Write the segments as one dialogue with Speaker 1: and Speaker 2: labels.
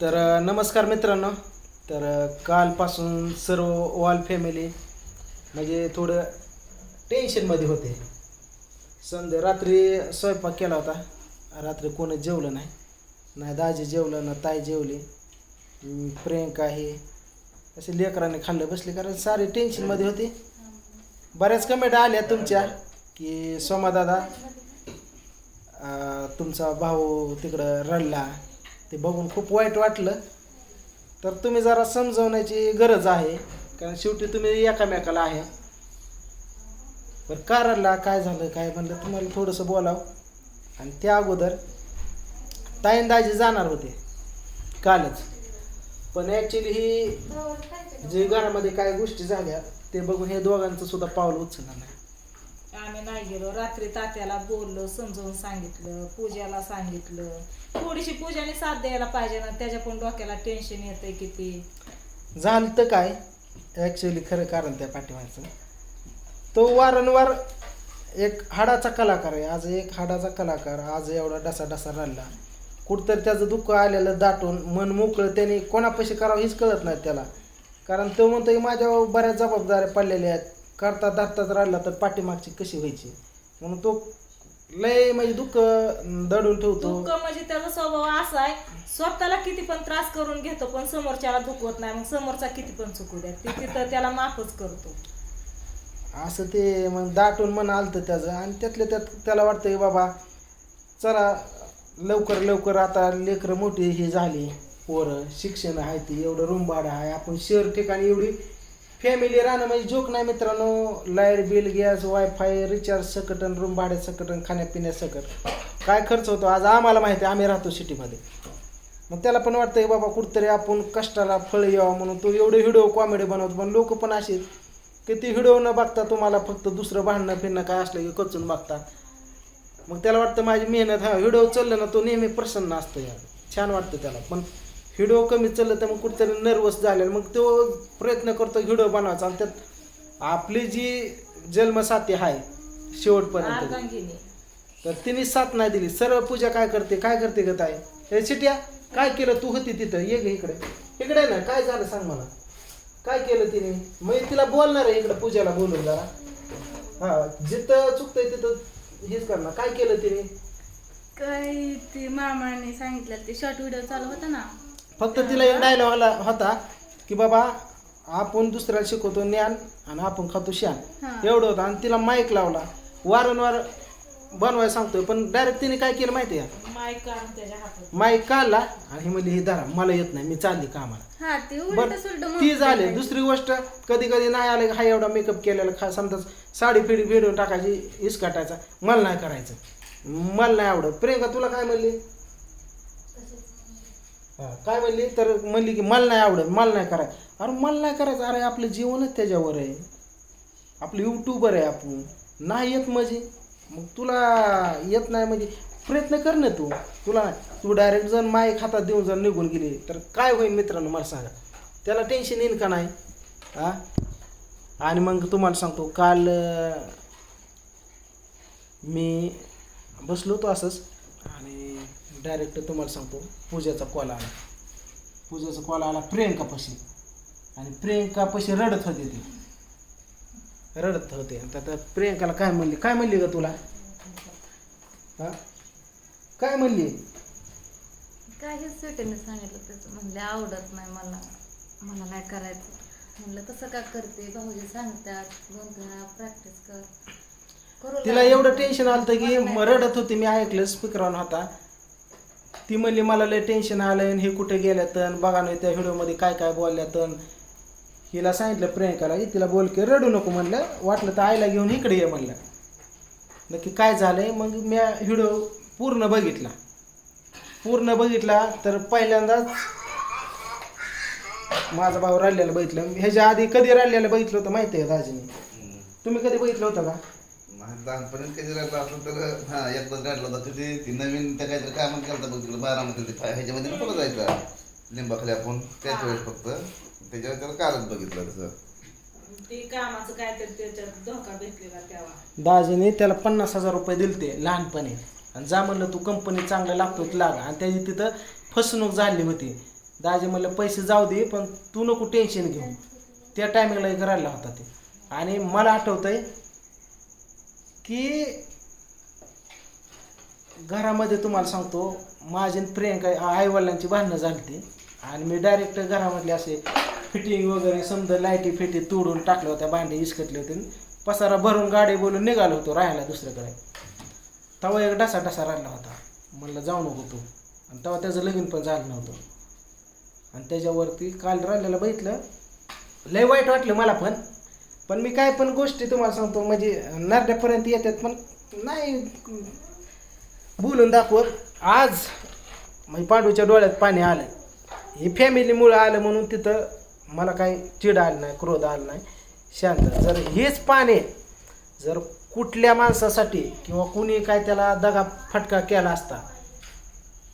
Speaker 1: तर नमस्कार मित्रांनो. तर कालपासून सर्व ऑल फॅमिली म्हणजे थोडं टेन्शनमध्ये होते. संध्या रात्री स्वयंपाक केला होता. रात्री कोणी जेवलं नाही. नाही दाजी जेवलं ना ताई जेवली. प्रियंका हे असे लेकरांनी खाल्लं बसले. कारण सारे टेन्शनमध्ये होते. बऱ्याच कमेंट आल्या तुमच्या की सोमा दादा तुमचा भाऊ तिकडं रडला. ते बघून खूप वाईट वाटलं. तर तुम्ही जरा समजवण्याची गरज आहे. कारण शेवटी तुम्ही एकामेकाला आहे. बरं कारला काय झालं काय म्हणलं तुम्हाला थोडंसं बोलावं. आणि त्या अगोदर ताईंदाजी जाणार होते. कालच. पण ॲक्च्युली ही जे घरामध्ये काय गोष्टी झाल्या ते बघून हे दोघांचं सुद्धा पाऊल उचललं नाही.
Speaker 2: आम्ही नाही गेलो. रात्री तात्याला बोललो समजावून सांगितलं पूजाला सांगितलं. थोडीशी पूजाने साथ द्यायला पाहिजे ना त्याच्या पण डोक्याला टेन्शन येतंय किती.
Speaker 1: झालं तर काय? ॲक्च्युली खरं कारण त्या पाठीमागचं. तो वारंवार एक हाडाचा कलाकार आहे. आज एक हाडाचा कलाकार आज एवढा डसा डसा राहिला कुठंतरी त्याचं दुःख आलेलं दाटून मन मोकळं त्याने कोणापाशी करावं हेच कळत नाही त्याला. कारण तो म्हणतो की माझ्या बऱ्याच जबाबदाऱ्या पडलेल्या आहेत. करता दाटताच राहिला तर पाठीमागची कशी व्हायची? म्हणून तो लय म्हणजे दुःख दडून ठेवतो.
Speaker 2: दुःख म्हणजे त्याचा स्वभाव असा आहे स्वतःला किती पण त्रास करून घेतो पण समोरच्याला दुखवत नाही. मग समोरचा किती पण चुकू द्या ते तिथं त्याला माफच करतो.
Speaker 1: असं ते मग दाटून मन आलतं त्याचं. आणि त्यातल्या त्यात त्याला वाटतं बाबा चला लवकर लवकर आता लेकरं मोठी ही झाली. पोरं शिक्षण आहे ती एवढं रूम भाडं आहे. आपण शहर ठिकाणी एवढी फॅमिली राहणं म्हणजे जोक नाही मित्रांनो. Light bill gas WiFi recharge सकटन room भाडे सकटन आणि खाण्यापिण्या सकट. काय खर्च होतो? आज आम्हाला माहिती आहे आम्ही राहतो सिटीमध्ये मग त्याला पण वाटतं की बाबा कुठतरी आपण कष्टाला फळ यावं म्हणून. तो एवढे व्हिडिओ कॉमेडी बनवतो पण लोक पण असे की ते व्हिडिओ न बघता तुम्हाला फक्त दुसरं भांडणं फिरणं काय असलं की कचून बघता मग त्याला वाटतं माझी मेहनत हा व्हिडिओ चाललं ना तो नेहमी प्रसन्न असतो यार. छान वाटतं त्याला पण व्हिडिओ कमी चाललं तर मग कुठेतरी नर्वस झालेलं. मग तो प्रयत्न करतो व्हिडिओ बनवायचा आणि त्यात आपली जी जन्मसाथी आहे शेवटपर्यंत तर तिने साथ नाही दिली. सरळ पूजा काय करते? काय करते ग ताई? हे चिट्या काय केलं तू होती तिथं? ये ग इकडे. इकडे ना काय झालं सांग मला? काय केलं तिने? मग तिला बोलणार आहे इकडे पूजाला बोलून जरा. हा जिथं चुकतंय तिथं हेच करणार. काय केलं तिने?
Speaker 3: काय ते मामाने सांगितलं ते शॉर्ट व्हिडिओ चालू होता ना?
Speaker 1: फक्त तिला एक डायलॉग आला होता की बाबा आपण दुसऱ्याला शिकवतो ज्ञान आणि आपण खातो शान. एवढं होतं आणि तिला माईक लावला. वारंवार बनवायला सांगतोय पण डायरेक्ट तिने काय केलं माहिती आहे माईक काढला आणि ही म्हणली ही धरा मला येत नाही मी चालली कामाला.
Speaker 3: हा ते
Speaker 1: बर
Speaker 3: उलट सुलट
Speaker 1: ती झाली. दुसरी गोष्ट कधी कधी नाही आलं हा एवढा मेकअप केलेला खा समजा साडी फिडी फिडून टाकायची इस काटायचा मला नाही करायचं. मला नाही आवडत. प्रियंका तुला काय म्हणली? काय म्हणली? तर म्हणली की मला नाही आवडत मला नाही करायचं. अरे मला नाही करायचं. अरे आपलं जीवनच त्याच्यावर आहे. आपलं युट्यूबर आहे आपण. नाही येत म्हणजे. मग तुला येत नाही म्हणजे. प्रयत्न कर ना तू. तुला तू डायरेक्ट जर माय हातात देऊन जर निघून गेली तर काय होईल मित्रांनो मला सांगा. त्याला टेन्शन येईल का नाही? हा? आणि मग तुम्हाला सांगतो काल मी बसलो होतो असंच. डायरेक्ट तुम्हाला सांगतो पूजाचा कॉल आला. पूजाचा कॉल आला प्रियंकापाशी आणि प्रियंकापाशी रडत होते ती. रडत होते. आता प्रियंकाला काय म्हणली? काय म्हणली ग तुला? हा? काय म्हणली?
Speaker 3: काहीच सुटेने सांगितलं त्याचं. म्हणले आवडत नाही मला. मला नाही करायचं. म्हणलं तसं का करते? भाऊजी सांगतात. दोन प्रॅक्टिस कर.
Speaker 1: तिला. एवढं टेन्शन आलं की रडत होती. मी ऐकलं स्पीकरॉन होता. ती म्हणली मला लय टेन्शन आलं हे कुठे गेल्या तर बघा नाही त्या व्हिडिओमध्ये काय काय बोलल्या तर हिला सांगितलं प्रियंकाला की तिला बोल की रडू नको म्हणलं वाटलं तर आईला घेऊन इकडे ये म्हणलं. नक्की काय झालंय मग मी व्हिडिओ पूर्ण बघितला. पूर्ण बघितला तर पहिल्यांदाच माझा भाऊ राहिलेलं बघितलं. ह्याच्या आधी कधी राहिलेलं बघितलं होतं माहिती आहे दाजीने? तुम्ही कधी बघितलं होतं का?
Speaker 4: माझं लहानपणी कधी राहिलं असलं तर हा एकदाच काढलं होता तिथे. ती नवीन त्या काहीतरी काय केलं बघ तिकडे बारामध्ये ते फा- ह्याच्यामध्ये नव्हतं जायचं? लिंबाखाली आपण त्याच वेळेस फक्त. त्याच्यावर त्याला कालच बघितलं तसं.
Speaker 2: ते कामाचं काहीतरी त्याच्यात धोका भेटलेला तेव्हा.
Speaker 1: दाजीने त्याला पन्नास हजार रुपये दिलते लहानपणी. आणि जा म्हणलं तू कंपनी चांगलं लागतो लाग. आणि त्याची तिथं फसवणूक झाली होती. दाजी म्हणलं पैसे जाऊ दे पण तू नको टेन्शन घेऊ. त्या टायमिंगला करायला होता ते. आणि मला आठवतंय की घरामध्ये तुम्हाला सांगतो माझी प्रियंका आईवडिलांची भांडणं झाली आणि मी डायरेक्ट घरामधले असे फिटिंग वगैरे समजा लाईटी फिटी तोडून टाकल्या होत्या भांडे इसकटले होते. पसारा भरून गाडी बोलून निघालो होतो राहायला दुसऱ्याकडे तेव्हा एक डसा डसा राहिला होता. म्हणलं जाऊ नको तू. आणि तेव्हा त्याचं लगीन पण झालं नव्हतं. आणि त्याच्यावरती काल राहिलेलं बघितलं लय वाईट वाटलं मला पण. पण मी काय पण गोष्टी तुम्हाला सांगतो म्हणजे नरड्यापर्यंत येतात पण नाही बोलून दाखवत. आज म्हणजे पांडूच्या डोळ्यात पाणी आलं हे फॅमिलीमुळं आलं म्हणून तिथं मला काही चिड आलं नाही क्रोध आला नाही. शांत जर हेच पाणी जर कुठल्या माणसासाठी किंवा कुणी काय त्याला दगा फटका केला असता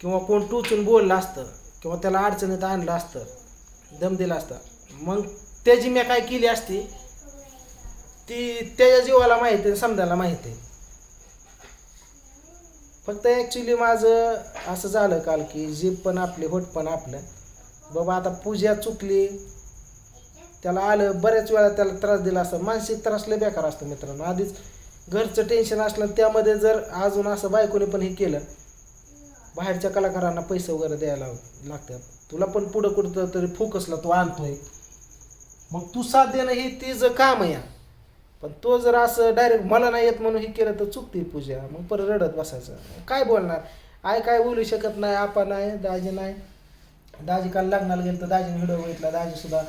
Speaker 1: किंवा कोण टोचून बोललं असतं किंवा त्याला अडचणीत आणलं असतं दम दिला असता मग त्याची मी काय केली असती ती त्याच्या जीवाला माहिती आहे समजायला माहिती आहे. फक्त ॲक्च्युली माझं असं झालं काल की जीभ पण आपली होट पण आपलं बाबा आता पूजा चुकली त्याला आलं बऱ्याच वेळा त्याला त्रास दिला असतं. मानसिक त्रास लय बेकार असतं मित्रांनो. आधीच घरचं टेन्शन असलं त्यामध्ये जर अजून असं बायकोने पण हे केलं बाहेरच्या कलाकारांना पैसे वगैरे द्यायला लागतात. तुला पण पुढं कुठं तरी फोकसला तो आणतोय. मग तू साथ देणं हे तिचं काम आहे. पण तो जर असं डायरेक्ट मला नाही येत म्हणून हे केलं तर चुकते पूजा. मग परत रडत बसायचं. काय बोलणार? आय काय बोलू शकत नाही आपा नाही दाजी नाही. दाजी काल लग्नाला गेलं तर दाजीने व्हिडिओ बघितला. दाजी सुद्धा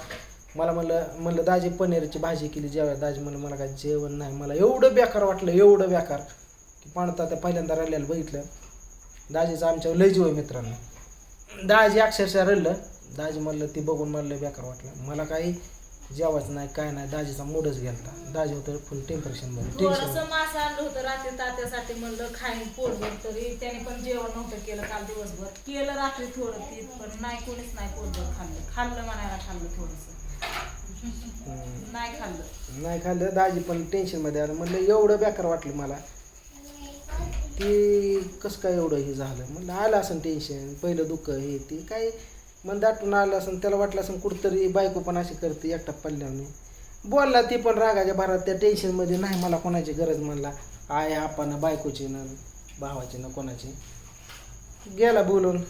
Speaker 1: मला म्हणलं म्हणलं दाजी पनीरची भाजी केली जेव्हा दाजी म्हणलं मला काय जेवण नाही. मला एवढं बेकार वाटलं एवढं बेकार. की पाणता त्या पहिल्यांदा रडल्याला बघितलं. दाजीचं आमच्यावर लय जीव मित्रांनो. दाजी अक्षरशः रडलं. दाजी म्हणलं ती बघून मला लय बेकार वाटलं. मला काही जेवायचं नाही काय नाही दाजीचा मूडच गेलता. दाजी होतं फुल टेम्परेशनमध्ये टेन्शन
Speaker 2: थोडस मास आणलं होतं रात्री तात्यासाठी म्हणलं खाईन पोटभर तरी. त्याने पण जेवण नव्हतं केलं काल दिवसभर. केलं रात्री थोडं ती पण नाही कोणीच नाही पोटभर खाल्लं. खाल्लं म्हणायला खाल्लं थोडस. नाही खाल्लं.
Speaker 1: नाही खाल्लं. दाजी पण टेन्शनमध्ये आलं. म्हणलं एवढं बेकार वाटलं मला की कसं काय एवढं हे झालं? म्हणलं आलं असं टेन्शन पहिलं दुःख हे ते. काय मन दाटून आलं असं त्याला वाटलं असं कुठंतरी बायको पण अशी करते एकटा पडल्याने बोलला ती पण रागाच्या भरात त्या टेन्शनमध्ये नाही मला कोणाची गरज म्हणला. आय आपण बायकोची न भावाची ना कोणाची. गेला बोलून.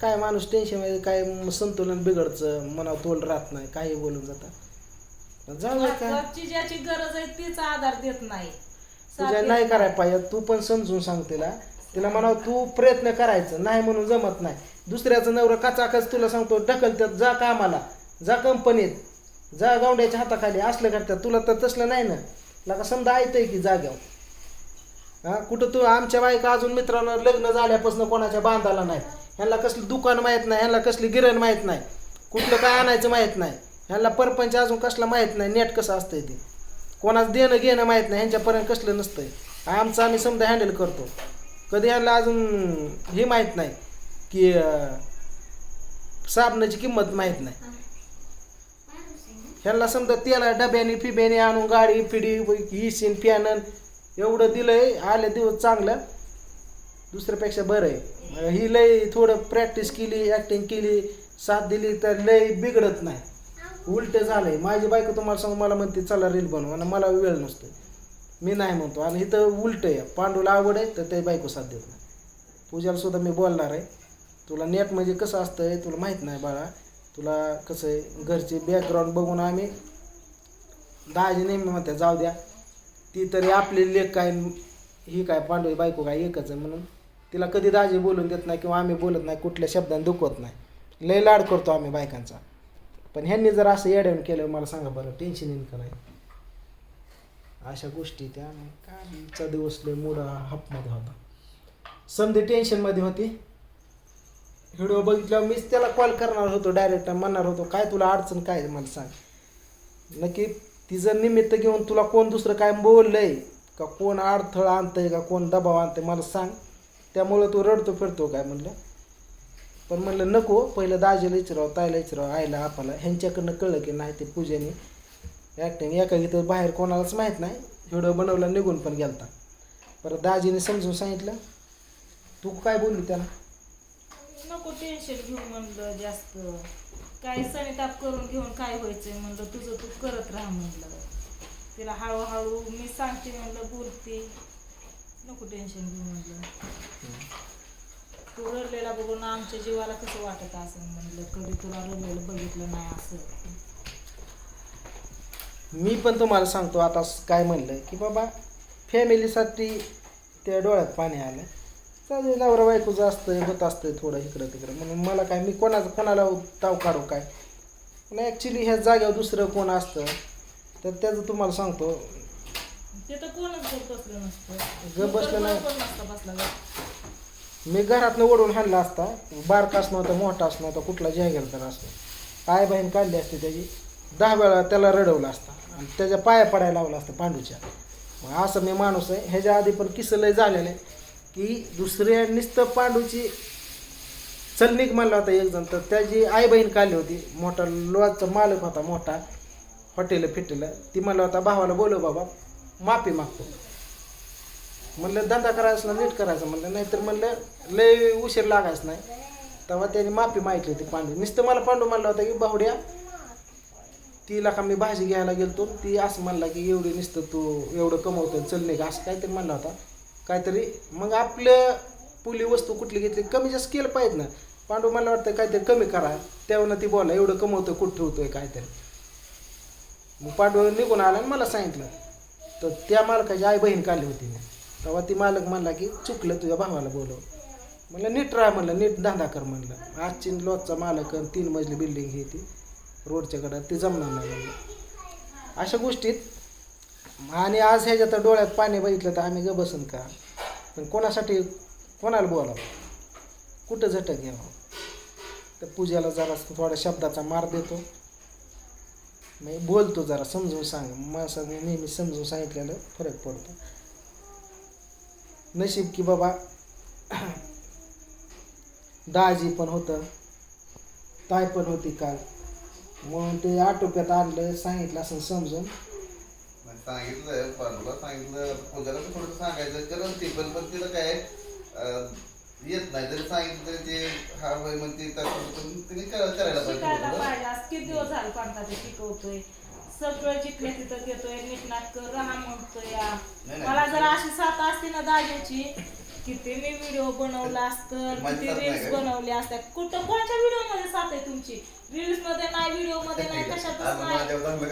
Speaker 1: काय माणूस टेन्शनमध्ये काय संतुलन बिघडचं मनावर तोल राहत नाही काही बोलून जातं. जाऊ
Speaker 2: घरची ज्याची गरज आहे तीच आधार देत नाही.
Speaker 1: तुझ्या नाही करायला पाहिजे तू पण समजून सांग तिला. तिला म्हणावं तू प्रयत्न करायचं नाही म्हणून जमत नाही. दुसऱ्याचं नवरं कचाकच तुला सांगतो ढकलतात जा कामाला जा कंपनीत जा गावड्याच्या हाताखाली असलं करतात तुला तर तसलं नाही ना. लगा समजा ऐकतंय की जाग्यावर. हा कुठं तू आमच्या बायका अजून मित्रांनो लग्न झाल्यापासून कोणाच्या बांधाला नाही. ह्यांना कसलं दुकान माहीत नाही ह्यांना कसली गिरण माहीत नाही. कुठलं काय आणायचं माहीत नाही. ह्यांना परपंच अजून कसला माहीत नाही नेट कसं असतंय ते. कोणाचं देणं घेणं माहीत नाही ह्यांच्यापर्यंत कसलं नसतंय. आमचं आम्ही समजा हँडल करतो. कधी ह्यांना अजून हे माहीत नाही की साबणाची किंमत माहीत नाही. ह्यांना समजा त्याला डब्याने फिब्याने आणून गाडी पिढी इशीन प्यानन एवढं दिलंय आले दिवस चांगलं. दुसऱ्यापेक्षा बरं आहे. ही लय थोडं प्रॅक्टिस केली ॲक्टिंग केली साथ दिली तर लय बिघडत नाही. उलट झालंय. माझी बायको तुम्हाला सांगू मला म्हणते चला रील बनव. आणि मला वेळ नसतो मी नाही म्हणतो. आणि इथं उलट आहे. पांडूला आवड आहे तर ते बायको साथ देत नाही. पूजाला सुद्धा मी बोलणार आहे. तुला नेट म्हणजे कसं आहे तुला माहीत नाही बाळा. तुला कसं आहे घरचे बॅकग्राऊंड बघून आम्ही दहाजी नेहमी म्हणते जाऊ द्या. ती तरी आपली लेख काय ही काय पांडू बायको काय एकच आहे म्हणून. तिला कधी दाजी बोलून देत नाही किंवा आम्ही बोलत नाही कुठल्या शब्दाने दुखवत नाही. लय लाड करतो आम्ही बायकांचा. पण ह्यांनी जर असं येड्यावून केलं मला सांगा बरं टेन्शन येईल का नाही? अशा गोष्टी त्या कालचा दिवस लय मुडा हपमध्ये होता. समधी टेन्शनमध्ये होती. व्हिडिओ बघितल्यावर मीच त्याला कॉल करणार होतो डायरेक्ट म्हणणार होतो काय तुला अडचण काय आहे? मला सांग. नक्की तिचं निमित्त घेऊन तुला कोण दुसरं काय बोललंय? का कोण अडथळा आणतंय का कोण दबाव आणतंय मला सांग. त्यामुळं तू रडतो फिरतो काय म्हणलं? पण म्हणलं नको पहिलं दाजीला विचारावं ताईला विचारावं आईला आपाला ह्यांच्याकडनं कळलं की नाही ते पूजेने ॲक्टिंग एका गीतं बाहेर कोणालाच माहीत नाही. व्हिडिओ बनवला निघून पण गेलता. परत दाजीने समजून सांगितलं तू काय बोलली त्याला?
Speaker 2: नको टेन्शन घेऊ म्हणलं जास्त. काय सनिताप करून घेऊन काय व्हायचंय म्हणलं तुझं तू करत राहा म्हणलं. तिला हळूहळू मी सांगते म्हणलं बोलते. नको टेन्शन घेऊ म्हणलं. तू रडलेला बघून आमच्या जीवाला कसं वाटत असं म्हणलं? कधी तुला रडलेलं बघितलं नाही असं.
Speaker 1: मी पण तुम्हाला सांगतो आता काय म्हणलं की बाबा फॅमिलीसाठी त्या डोळ्यात पाणी आलं चालेल नवरा बायकोचं असतंय होत असतंय थोडं इकडं तिकडं. म्हणून मला काय मी कोणाचं कोणाला ताव काढू काय? पण ॲक्च्युली ह्या जागेवर दुसरं कोण असतं तर त्याचं तुम्हाला सांगतो.
Speaker 2: ते तर कोणच गप बसलं नसतं.
Speaker 1: गप बसलं नाही.
Speaker 2: कोण नसतं बसला गप.
Speaker 1: मी घरातनं ओढून हाणला असता बारका नव्हता मोठा असं नव्हता कुठला जय तर असतो आय बहीण काढली असते त्याची दहा वेळा त्याला रडवलं असतं. आणि त्याच्या पाया पडायला लावलं असतं पांडूच्या. मग असं मी माणूस आहे. ह्याच्या आधी पण किस्सं लय झालेलं आहे की दुसऱ्या नुसतं पांडूची चलनिक म्हणला होता एक जण तर त्याची आई बहीण काढली होती. मोठा लॉजचा मालक होता मोठा हॉटेल फिटेल. ती म्हणला होता भावाला बोलव बाबा माफी मागतो. म्हणलं धंदा करायचा ना नीट करायचं. म्हणलं नाहीतर म्हणलं लय उशीर लागायचं नाही. तेव्हा त्याने माफी मागितली होती पांडू नुसतं मला पांडू म्हणला होता की बाहुड्या तिला का मी भाजी घ्यायला गेलतो ती असं म्हणला की एवढी नुसतं तू एवढं कमवतो चल नाही का असं काहीतरी म्हणला होता. काहीतरी मग आपलं पुली वस्तू कुठली घेतली? कमी जास्त केलं पाहिजे ना. पांडू मला वाटतं काहीतरी कमी करा. तेव्हा ती बोला एवढं कमवतं कुठं ठेवतोय काहीतरी. मग पांडू निघून आला आणि मला सांगितलं. तर त्या मालकाची आई बहीण काढली होती. मी तेव्हा ती मालक म्हणला की चुकलं तुझ्या भावाला बोलव. म्हणलं नीट राहा म्हणलं नीट धंदा कर म्हणलं. आजची लॉजचा मालक आणि तीन मजली बिल्डिंग ही ती. रोडच्या कडं ते जमणार नाही म्हणलं अशा गोष्टीत आणि आज ह्याच्यात डोळ्यात पाणी बघितलं तर आम्ही ग बसन का? पण कोणासाठी कोणाला बोलावं? कुठं झटक घ्यावं? तर पूजेला जरा थोड्या शब्दाचा मार देतो. मी बोलतो जरा समजून सांग. माणसाने नेहमी समजून सांगितलेलं फरक पडतो. नशीब की बाबा दाजी पण होतं ताय पण होती काल. म्हणून ते आटोक्यात आणलं सांगितलं असं समजून
Speaker 4: मग सांगितलं पांडूला सांगितलं पूजाला पण थोडं सांगायचं कारण ती पण पण तिला काय अं, येत नाही जरी सांगितलं तरी ते हा होय म्हणते तसं पण तिने करा- करायला पाहिजे
Speaker 2: शिकायला
Speaker 4: थोडं.
Speaker 2: पाहिजे आज किती दिवस झाले पाणकाचे शिकवतोय सगळं जिथल्या तिथं घेतोय नीटनाटक राहा म्हणतोय या.
Speaker 4: नाही, नाही.
Speaker 2: मला जर अशी साथ असती ना दाजीची किती मी व्हिडिओ बनवला असतं किती रील्स
Speaker 4: का?
Speaker 2: बनवले असत्या कुठं कोणत्या व्हिडिओमध्ये साथ आहे तुमची रील्समध्ये नाही व्हिडिओमध्ये नाही कशातच
Speaker 4: आता
Speaker 2: नाही बरोबर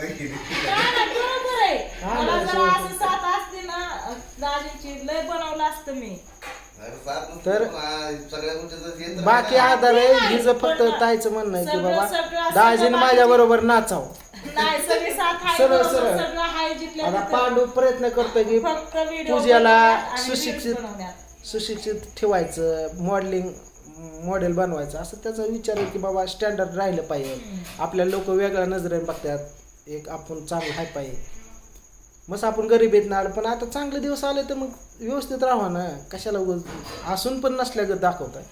Speaker 2: आहे मला जर. असं साथ असते ना दाजीची लय बनवलं असतं मी
Speaker 1: तर
Speaker 4: हे
Speaker 1: बाकी. आधार आहे हिचं फक्त ताईचं म्हणणं आहे की बाबा दाजीने माझ्या बरोबर नाचाव
Speaker 2: नाही सगळी साथ आहे
Speaker 1: सरळ- सरळ. आता. पांडू प्रयत्न करतोय की पूजेला
Speaker 2: आणि
Speaker 1: सुशिक्षित-. सुशिक्षित ठेवायचं मॉडेलिंग मॉडेल बनवायचं असं त्याचा विचार आहे की बाबा स्टँडर्ड राहिलं पाहिजे. आपल्या लोक वेगळ्या नजरेने बघतात एक आपण चांगलं आहे पाहिजे. मग आपण गरीब येत ना पण आता चांगले दिवस आले तर मग व्यवस्थित राहा ना. कशाला असून पण नसल्यागत दाखवताय.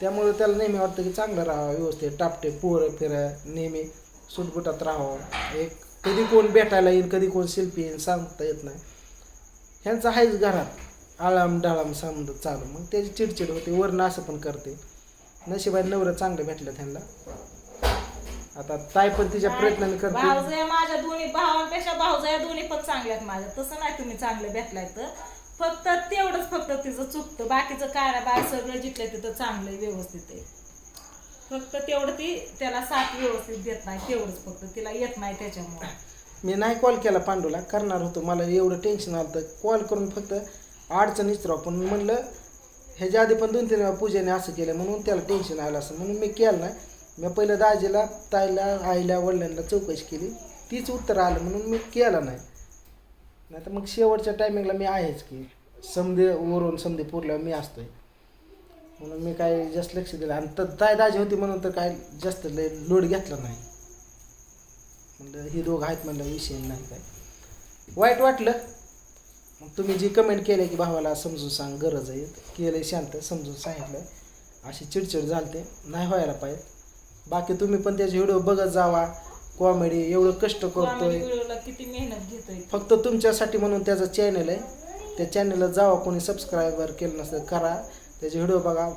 Speaker 1: त्यामुळे त्याला नेहमी वाटतं की चांगलं राहावं व्यवस्थित टापटे पोरं फिरं नेहमी सुटबुटात राहावं. एक कधी कोण भेटायला येईल कधी कोण शिल्पी येईल सांगता येत नाही. ह्यांचं आहेच घरात. आळाम डाळाम समज चालू. मग त्याची चिडचिड होते वरनं असं पण करते. नशिबाने नवरं चांगलं भेटलं त्यांना. आता ताई पण तिच्या प्रयत्नाने करते.
Speaker 2: भावजया माझ्या दोन्ही भावांपेक्षा भावजया दोन्ही पण चांगल्यात माझ्या. तसं नाही तुम्ही चांगले भेटलाय तर. फक्त तेवढंच फक्त तिचं चुकतं. बाकीचं काय बाहेर सगळं जिथल्या तिथं चांगलं आहे, व्यवस्थित आहे. फक्त तेवढं ती त्याला साथ व्यवस्थित देत नाही तेवढंच फक्त. तिला येत नाही त्याच्यामुळे.
Speaker 1: मी नाही कॉल केला पांडूला. करणार होतो. मला एवढं टेन्शन आलं तर कॉल करून फक्त अडचणीच राहू पण म्हणलं ह्याच्या आधी पण दोन तीन वेळा पूजेने असं केलं म्हणून त्याला टेन्शन आलं असं. म्हणून मी केलं नाही. मी पहिलं दाजीला ताईला आईला वडिलांना चौकशी केली. तीच उत्तर आलं म्हणून मी केलं नाही. नाही तर मग शेवटच्या टायमिंगला मी आहेच की समधे वरून समधे पुरल्यावर मी असतोय. म्हणून मी काय जास्त लक्ष दिलं आणि तर ताय दाजी होती म्हणून तर काय जास्त लय लोड घेतला नाही. म्हणलं ही दोघं आहेत म्हणलं विषय नाही काय. वाईट वाटलं. मग तुम्ही जी कमेंट केले की भावाला समजून सांग गरज आहे. केलं शांत समजून सांगितलं. अशी चिडचिड झालते. नाही व्हायला पाहिजे. बाकी तुम्ही पण त्याचे व्हिडिओ बघत जावा. कॉमेडी एवढं कष्ट करतोय.
Speaker 2: किती मेहनत घेतोय.
Speaker 1: फक्त तुमच्यासाठी म्हणून त्याचं चॅनल आहे. त्या चॅनलला जावा. कोणी सबस्क्राईबर केलं नसतं करा. त्याचे व्हिडिओ बघा.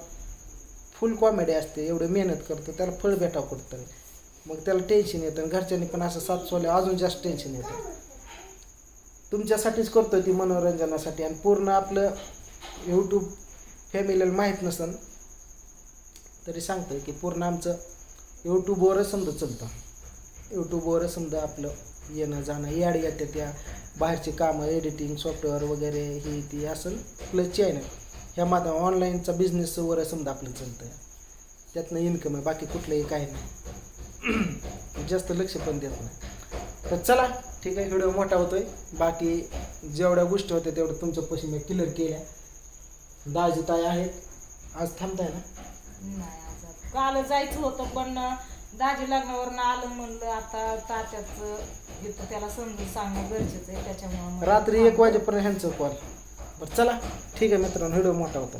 Speaker 1: फुल कॉमेडी असते. एवढं मेहनत करतो. त्याला फळ भेटावं कुठंतरी. मग त्याला टेन्शन येतं. आणि घरच्यांनी पण असं साथ सोले अजून जास्त टेन्शन येतं. तुमच्यासाठीच करतो ती मनोरंजनासाठी आणि पूर्ण आपलं यूट्यूब फॅमिलीला माहीत नसन तरी सांगतं की पूर्ण आमचं यूट्यूबवरच समजा चलतं. यूट्यूबवरच समजा आपलं येणं जाणं याड येते त्या बाहेरची कामं एडिटिंग सॉफ्टवेअर वगैरे ही ती असं प्लस ना ह्या माध्यम ऑनलाईनचा बिझनेसवर समजा आपलं चालतं त्यातनं इन्कम आहे बाकी कुठलंही काही नाही. जास्त लक्ष पण देत नाही. तर चला ठीक आहे व्हिडिओ मोठा होतोय. बाकी जेवढ्या गोष्टी होत्या तेवढ्या तुमच्या पैसे मी क्लिअर केल्या. दाजी ताई आहेत. आज थांबताय ना?
Speaker 2: नाही आज काल जायचं होतं पण दाजी लग्नावरनं आलं म्हणलं आता तात्याचं इथं त्याला समजून सांगणं गरजेचं आहे त्याच्यामुळे
Speaker 1: रात्री एक वाजेपर्यंत ह्यांचं कॉल बरं चला. ठीक आहे मित्रांनो व्हिडिओ मोठा होता